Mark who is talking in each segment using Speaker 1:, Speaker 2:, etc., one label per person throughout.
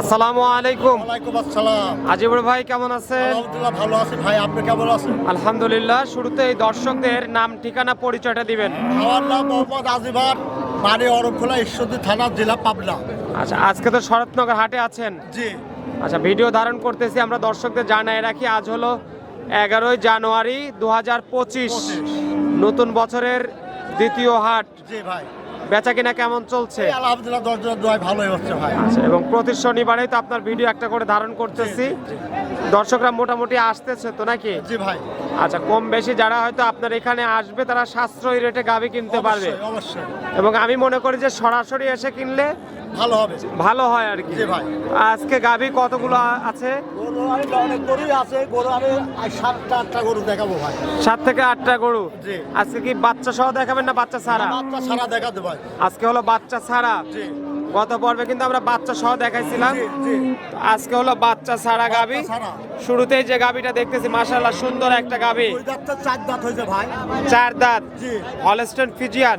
Speaker 1: আসসালামু আলাইকুম।
Speaker 2: ওয়ালাইকুম আসসালাম।
Speaker 1: আজিবুর ভাই কেমন আছেন?
Speaker 2: আলহামদুলিল্লাহ ভালো আছি ভাই আপনি কেমন আছেন?
Speaker 1: আলহামদুলিল্লাহ শুরুতে এই দর্শকদের নাম ঠিকানা পরিচয়টা দিবেন।
Speaker 2: আমার নাম মোহাম্মদ আজিবার বাড়ি অরবখোলা ঈশ্বরদী থানা জেলা পাবনা।
Speaker 1: আচ্ছা আজকে তো শরৎনগর হাটে আছেন।
Speaker 2: জি।
Speaker 1: আচ্ছা ভিডিও ধারণ করতেছি আমরা দর্শকদের জানাই রাখি আজ হলো এগারোই জানুয়ারি দু হাজার পঁচিশ। নতুন বছরের দ্বিতীয় হাট।
Speaker 2: জি ভাই।
Speaker 1: বেচা কিনা কেমন চলছে?
Speaker 2: আলহামদুলিল্লাহ দশ দিনের ভালোই হচ্ছে ভাই।
Speaker 1: আচ্ছা এবং প্রতি শনিবারেই তো আপনার ভিডিও একটা করে ধারণ করতেছি। দর্শকরা মোটামুটি আসতেছে তো নাকি?
Speaker 2: জি ভাই।
Speaker 1: আচ্ছা কম বেশি যারা হয়তো আপনার এখানে আসবে তারা সাশ্রয়ী রেটে গাভি কিনতে পারবে।
Speaker 2: অবশ্যই।
Speaker 1: এবং আমি মনে করি যে সরাসরি এসে কিনলে
Speaker 2: ভালো হবে।
Speaker 1: ভালো হয় আর কি।
Speaker 2: ভাই।
Speaker 1: আজকে গাভি কতগুলো আছে?
Speaker 2: গরু আমি অনেক গরুই আছে গরু আমি সাতটা আটটা গরু দেখাবো ভাই।
Speaker 1: সাত থেকে আটটা গরু?
Speaker 2: জি।
Speaker 1: আজকে কি বাচ্চা সহ দেখাবেন না বাচ্চা ছাড়া?
Speaker 2: বাচ্চা ছাড়া দেখাতে ভাই।
Speaker 1: আজকে হলো বাচ্চা ছাড়া।
Speaker 2: জি।
Speaker 1: গত পর্বে কিন্তু আমরা বাচ্চা সহ দেখাইছিলাম। আজকে হলো বাচ্চা ছাড়া
Speaker 2: গাবি। শুরুতে
Speaker 1: শুরুতেই যে গাবিটা দেখতেছি মাশাআল্লাহ সুন্দর একটা
Speaker 2: গাবি। চার দাঁত হয়েছে ভাই।
Speaker 1: চার দাঁত। Holstein Friesian.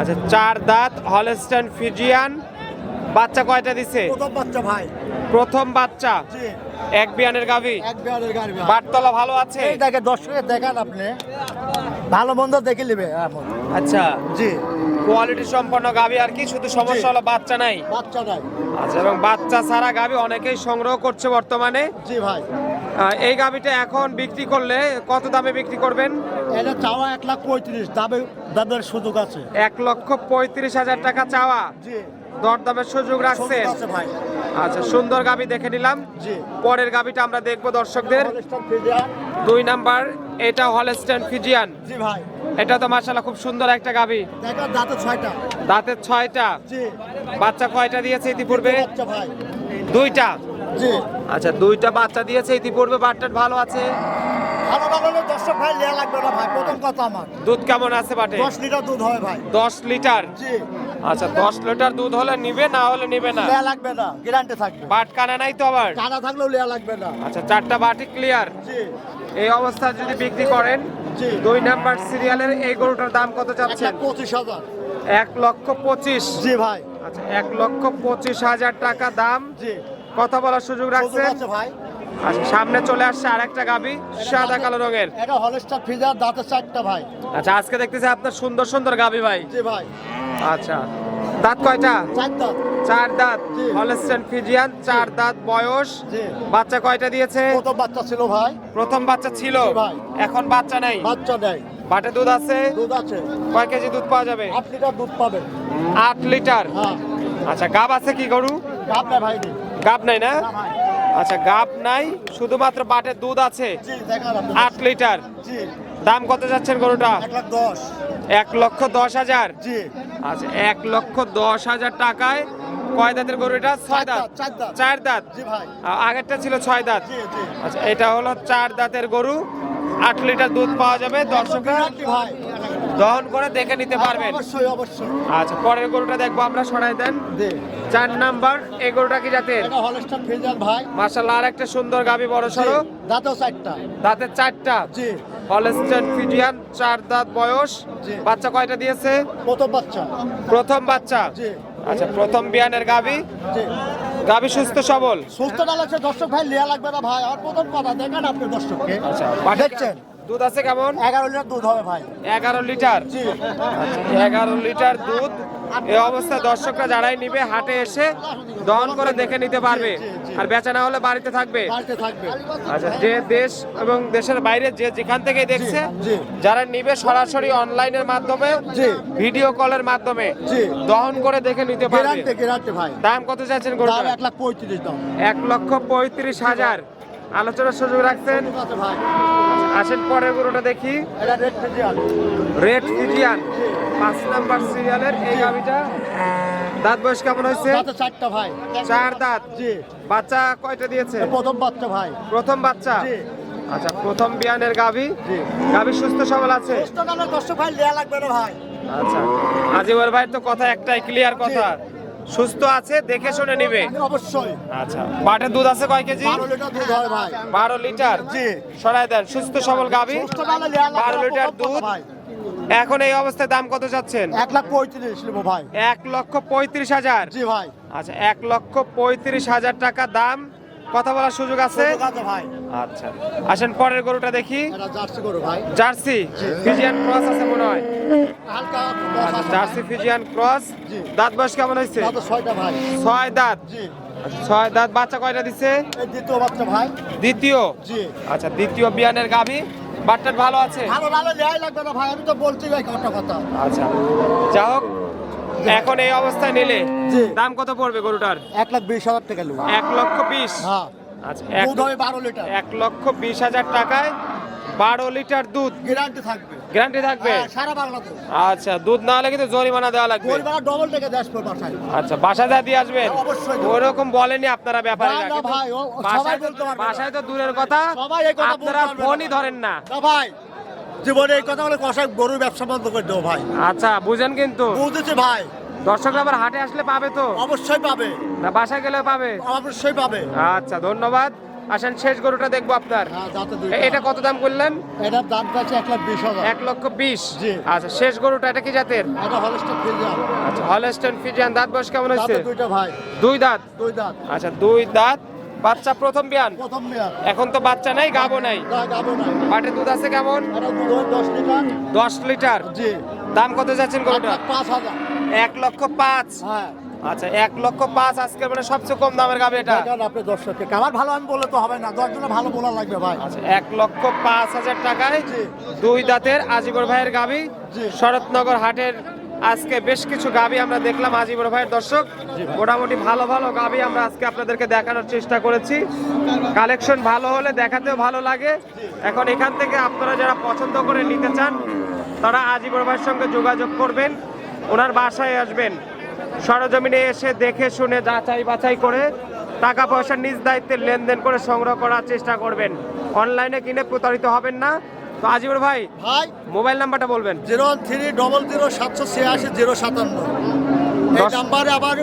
Speaker 1: আচ্ছা চার দাঁত হলস্টন ফিজিয়ান। বাচ্চা কয়টা দিছে?
Speaker 2: প্রথম বাচ্চা ভাই।
Speaker 1: প্রথম বাচ্চা?
Speaker 2: জি।
Speaker 1: এক বিয়ানের গাভি?
Speaker 2: এক বিয়ারের গাড়ি ভাই।
Speaker 1: বাটতলা ভালো আছে?
Speaker 2: এই দেখে দর্শকের দেখান আপনি। ভালো মন্দ দেখে নেবে
Speaker 1: আচ্ছা।
Speaker 2: জি।
Speaker 1: কোয়ালিটি সম্পন্ন গাভি আর কি শুধু সমস্যা হলো বাচ্চা নাই?
Speaker 2: বাচ্চা নাই।
Speaker 1: আচ্ছা এবং বাচ্চা ছাড়া গাভি অনেকেই সংগ্রহ করছে বর্তমানে।
Speaker 2: জি ভাই।
Speaker 1: এই গাভিটা এখন বিক্রি করলে কত দামে বিক্রি করবেন?
Speaker 2: এটা চাওয়া এক লাখ পঁয়ত্রিশ দামে দামের সুযোগ আছে।
Speaker 1: এক লক্ষ পঁয়ত্রিশ হাজার টাকা চাওয়া।
Speaker 2: জি।
Speaker 1: দরদামের সুযোগ রাখছেন। আচ্ছা সুন্দর গাবি দেখে নিলাম।
Speaker 2: জি।
Speaker 1: পরের গাবিটা আমরা দেখব দর্শকদের। দুই নাম্বার এটা হলস্টেন ফিজিয়ান।
Speaker 2: জি ভাই।
Speaker 1: এটা তো মাশাআল্লাহ খুব সুন্দর একটা
Speaker 2: গাবি। দাঁতে ছয়টা।
Speaker 1: দাঁতের ছয়টা। বাচ্চা কয়টা দিয়েছে ইতিপূর্বে? দুইটা
Speaker 2: জি।
Speaker 1: আচ্ছা দুইটা বাচ্চা দিয়েছে ইতিপূর্বে বাটটার ভালো আছে?
Speaker 2: ভালো ভালো হলে দর্শক ভাই লাগবে না ভাই প্রথম কথা আমার।
Speaker 1: দুধ কেমন আছে বাটে?
Speaker 2: দশ লিটার দুধ হয় ভাই।
Speaker 1: দশ লিটার?
Speaker 2: জি।
Speaker 1: আচ্ছা দশ লিটার দুধ হলে নিবে না হলে নিবে না?
Speaker 2: লেয়া লাগবে না গ্যারান্টি থাকবে।
Speaker 1: বাট কানা নাই তো আবার?
Speaker 2: টানা থাকলেও লেয়া লাগবে না।
Speaker 1: আচ্ছা চারটা বাটি ক্লিয়ার
Speaker 2: জি।
Speaker 1: এই অবস্থা যদি বিক্রি করেন
Speaker 2: জি।
Speaker 1: দুই নাম্বার সিরিয়ালের এই গরুটার দাম কত
Speaker 2: এক
Speaker 1: চাচ্ছেন
Speaker 2: পঁচিশ হাজার।
Speaker 1: এক লক্ষ পঁচিশ।
Speaker 2: জি ভাই।
Speaker 1: আচ্ছা এক লক্ষ পঁচিশ হাজার টাকা দাম।
Speaker 2: জি।
Speaker 1: কথা বলার সুযোগ রাখছেন?
Speaker 2: ভাই।
Speaker 1: আচ্ছা সামনে চলে আসছে আরেকটা গাবি সাদা কালো রঙের।
Speaker 2: এটা হলস্টার ফ্রিজার দাঁতে চারটা ভাই।
Speaker 1: আচ্ছা আজকে দেখতেছি আপনার সুন্দর সুন্দর গাবি ভাই।
Speaker 2: জি ভাই।
Speaker 1: আচ্ছা। দাঁত কয়টা?
Speaker 2: চার দাঁত।
Speaker 1: হলস্টেন ফিজিয়ান চার দাঁত বয়স। বাচ্চা কয়টা দিয়েছে?
Speaker 2: প্রথম বাচ্চা ছিল ভাই।
Speaker 1: প্রথম বাচ্চা ছিল।
Speaker 2: ভাই।
Speaker 1: এখন বাচ্চা নাই?
Speaker 2: বাচ্চা নেই।
Speaker 1: বাটে দুধ আছে?
Speaker 2: দুধ আছে।
Speaker 1: কয় কেজি দুধ পাওয়া যাবে?
Speaker 2: আট লিটার দুধ পাবেন
Speaker 1: আট লিটার?
Speaker 2: হ্যাঁ।
Speaker 1: আচ্ছা গাব আছে কি গরু?
Speaker 2: গাব না ভাই। নেই
Speaker 1: গাব নাই না? আচ্ছা গাব নাই শুধুমাত্র বাটে দুধ আছে? আট লিটার?
Speaker 2: জি।
Speaker 1: দাম কত যাচ্ছেন গরুটা?
Speaker 2: এক লাখ দশ।
Speaker 1: এক লক্ষ দশ হাজার?
Speaker 2: জি।
Speaker 1: আচ্ছা এক লক্ষ দশ হাজার টাকায় কয় দাঁতের গরু এটা? ছয় দাঁত
Speaker 2: চার দাঁত।
Speaker 1: চার দাঁত?
Speaker 2: জি
Speaker 1: আগেরটা ছিল ছয় দাঁত। আচ্ছা এটা হলো চার দাঁতের গরু। আট লিটার দুধ পাওয়া যাবে। দর্শকরা দহন করে দেখে নিতে পারবেন।
Speaker 2: অবশ্যই অবশ্যই।
Speaker 1: আচ্ছা পরের গরুটা দেখব আমরা সরাই দেন। চার নাম্বার এই গরুটা কি জাতের?
Speaker 2: এটা ভাই।
Speaker 1: মার্শাল্লাহ আর একটা সুন্দর গাবি বড় সড়ো
Speaker 2: দাঁতেও চারটা।
Speaker 1: দাঁতের চারটা।
Speaker 2: জি।
Speaker 1: হলস্টেন ফিজিয়ান চার দাঁত বয়স। বাচ্চা কয়টা দিয়েছে?
Speaker 2: প্রথম বাচ্চা।
Speaker 1: প্রথম বাচ্চা? আচ্ছা প্রথম বিয়ানের গাবি? গাবি সুস্থ সবল?
Speaker 2: সুস্থ না লাগছে দর্শক ভাই লিয়া লাগবে না ভাই। আর প্রথম কথা দেখেন আপনি দর্শককে।
Speaker 1: আচ্ছা
Speaker 2: দেখছেন?
Speaker 1: দুধ আছে কেমন?
Speaker 2: এগারো লিটার দুধ হবে ভাই।
Speaker 1: এগারো লিটার? এগারো লিটার দুধ এই অবস্থায় দর্শকরা যারাই নিবে হাটে এসে দহন করে দেখে নিতে পারবে। আর বেচা না হলে বাড়িতে থাকবে। আচ্ছা যে দেশ এবং দেশের বাইরে যে যেখান থেকে দেখছে। যারা নিবে সরাসরি অনলাইনের মাধ্যমে ভিডিও কলের মাধ্যমে দহন করে দেখে নিতে পারবে। দাম কত চাচ্ছেন গরুটার?
Speaker 2: এক
Speaker 1: লক্ষ পঁয়ত্রিশ হাজার। আলোচনার সুযোগ রাখছেন।
Speaker 2: ভাই।
Speaker 1: আসেন পরের গরুটা দেখি।
Speaker 2: Red
Speaker 1: Friesian. পাঁচ নাম্বার সিরিয়ালের এই গাভিটা দাঁত বয়স কেমন হয়েছে?
Speaker 2: চারটা ভাই।
Speaker 1: চার দাঁত।
Speaker 2: জি।
Speaker 1: বাচ্চা কয়টা দিয়েছে?
Speaker 2: প্রথম বাচ্চা ভাই।
Speaker 1: প্রথম বাচ্চা? আচ্ছা প্রথম বিয়ানের গাভি? গাভি সুস্থ সবল আছে?
Speaker 2: দর্শক ভাই লিয়া লাগবে না ভাই।
Speaker 1: আচ্ছা। আজিবর ভাই তো কথা একটাই ক্লিয়ার কথা। সুস্থ আছে দেখে শুনে নিবে।
Speaker 2: অবশ্যই।
Speaker 1: আচ্ছা বাটের দুধ আছে কয় কেজি?
Speaker 2: বারো লিটার দুধ হয় ভাই।
Speaker 1: বারো লিটার?
Speaker 2: জি।
Speaker 1: সরাই দেন সুস্থ সবল
Speaker 2: লিয়া লাগবে
Speaker 1: বারো লিটার
Speaker 2: প্রথম কথা
Speaker 1: দুধ। এখন এই অবস্থায় দাম কত যাচ্ছেন?
Speaker 2: এক লাখ পঁয়ত্রিশ নেব ভাই।
Speaker 1: এক লক্ষ পঁয়ত্রিশ হাজার?
Speaker 2: জি ভাই।
Speaker 1: আচ্ছা এক লক্ষ পঁয়ত্রিশ হাজার টাকা দাম। কথা বলার সুযোগ আছে?
Speaker 2: ভাই।
Speaker 1: আচ্ছা আসেন পরের গরুটা দেখি।
Speaker 2: এটা জার্সি গরু ভাই।
Speaker 1: জার্সি? ফিজিয়ান ক্রস আছে মনে হয়।
Speaker 2: হালকা
Speaker 1: আচ্ছা জার্সি ফিজিয়ান ক্রস।
Speaker 2: জি।
Speaker 1: দাঁত বয়স কেমন হয়েছে?
Speaker 2: দাদা ছয়টা ভাই।
Speaker 1: ছয় দাঁত।
Speaker 2: জি।
Speaker 1: আচ্ছা, ছয় দাঁত বাচ্চা কয়টা দিছে?
Speaker 2: এই দ্বিতীয় বাচ্চা ভাই।
Speaker 1: দ্বিতীয়?
Speaker 2: জি।
Speaker 1: আচ্ছা দ্বিতীয় বিয়ানের গাভী? বাট্টার ভালো আছে?
Speaker 2: ভালো ভালো লেয়াই লাগবে না ভাই আমি তো বলছি ভাই কত কথা।
Speaker 1: আচ্ছা। যা হোক এখন এই অবস্থায় নিলে দাম কত পড়বে গরুটার?
Speaker 2: এক লাখ বিশ হাজার টাকা
Speaker 1: এক লক্ষ বিশ?
Speaker 2: হ্যাঁ।
Speaker 1: আচ্ছা এক
Speaker 2: বারো লিটার।
Speaker 1: এক লক্ষ বিশ হাজার টাকায় বারো লিটার দুধ।
Speaker 2: গ্যারান্টি থাকবে।
Speaker 1: গ্যারান্টি থাকবে?
Speaker 2: হ্যাঁ, সারা বাংলাদেশ।
Speaker 1: আচ্ছা দুধ না হলে কিন্তু জরিমানা দেওয়া লাগবে।
Speaker 2: ডবল টাকা দেশ পর বাসায়।
Speaker 1: আচ্ছা বাসা যা দিয়ে আসবেন?
Speaker 2: হ্যাঁ, অবশ্যই
Speaker 1: ওরকম বলেনি আপনারা ব্যাপারে
Speaker 2: না, ভাই, সবাই বলতে পারবে
Speaker 1: বাসায় তো দূরের কথা।
Speaker 2: সবাই এই কথা
Speaker 1: আপনারা ফোনই ধরেন না।
Speaker 2: না ভাই জীবনে এই কথা বলে কষাই গরুর ব্যবসা বন্ধ করে দেবো ভাই।
Speaker 1: আচ্ছা বুঝেন কিন্তু।
Speaker 2: বুঝেছি ভাই।
Speaker 1: দর্শকরা আবার হাটে আসলে পাবে তো?
Speaker 2: অবশ্যই পাবে।
Speaker 1: না বাসায় গেলে পাবে?
Speaker 2: অবশ্যই পাবে।
Speaker 1: আচ্ছা ধন্যবাদ। আসেন শেষ গরুটা দেখব আপনার।
Speaker 2: হ্যাঁ
Speaker 1: এটা কত দাম করলেন?
Speaker 2: এটার দাম আছে এক লাখ বিশ হাজার।
Speaker 1: এক লক্ষ বিশ। আচ্ছা শেষ গরুটা এটা কি জাতের? আচ্ছা হলস্টেন ফিজিয়ান দাঁত বয়স কেমন
Speaker 2: ভাই।
Speaker 1: দুই দাঁত?
Speaker 2: দুই দাঁত।
Speaker 1: আচ্ছা দুই দাঁত। বাচ্চা প্রথম বিয়ান? এখন তো বাচ্চা নাই গাবো নাই?
Speaker 2: না গাবো না
Speaker 1: পাটের দুধ আছে কেমন?
Speaker 2: দশ লিটার।
Speaker 1: দশ লিটার?
Speaker 2: জি।
Speaker 1: দাম কত যাচ্ছেন গরুটা?
Speaker 2: পাঁচ হাজার।
Speaker 1: এক লক্ষ পাঁচ।
Speaker 2: হ্যাঁ।
Speaker 1: আচ্ছা এক লক্ষ পাঁচ আজকের মানে সবচেয়ে কম দামের গাবে এটা।
Speaker 2: আপনি দর্শককে আমার ভালো আমি বলে তো হবে না। দশজনে ভালো বলা লাগবে ভাই।
Speaker 1: আচ্ছা এক লক্ষ পাঁচ হাজার টাকায় দুই দাঁতের আজিবর ভাইয়ের গাবি। শরৎনগর হাটের আজকে বেশ কিছু গাবি আমরা দেখলাম আজিবর ভাইয়ের দর্শক। মোটামুটি ভালো ভালো গাবি আমরা আজকে আপনাদেরকে দেখানোর চেষ্টা করেছি। কালেকশন ভালো হলে দেখাতেও ভালো লাগে। এখন এখান থেকে আপনারা যারা পছন্দ করে নিতে চান তারা আজিবর ভাইয়ের সঙ্গে যোগাযোগ করবেন। ওনার বাসায় আসবেন। সরজমিনে এসে দেখে শুনে যাচাই বাছাই করে টাকা পয়সা নিজ দায়িত্বে লেনদেন করে সংগ্রহ করার চেষ্টা করবেন। অনলাইনে কিনে প্রতারিত হবেন না। তো আজিবর ভাই
Speaker 2: ভাই।
Speaker 1: মোবাইল নাম্বারটা বলবেন।
Speaker 2: জিরো থ্রি ডবল জিরো সাতশো ছিয়াশি জিরো সাতান্ন। এই নাম্বারে আবার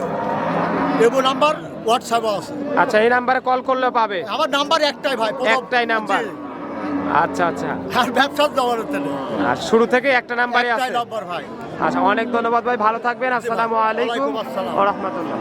Speaker 2: এবো নাম্বার হোয়াটসঅ্যাপে আছে।
Speaker 1: আচ্ছা এই নাম্বারে কল করলে পাবে?
Speaker 2: আমার নাম্বার একটাই ভাই
Speaker 1: একটাই নাম্বার। আচ্ছা আচ্ছা।
Speaker 2: আর ব্যবসার যাওয়ার তেলে
Speaker 1: আর শুরু থেকে একটা নাম্বারই
Speaker 2: একটাই
Speaker 1: আছে।
Speaker 2: নাম্বার ভাই।
Speaker 1: আচ্ছা অনেক ধন্যবাদ ভাই ভালো থাকবেন আসসালামু আলাইকুম রাহমাতুল্লাহ।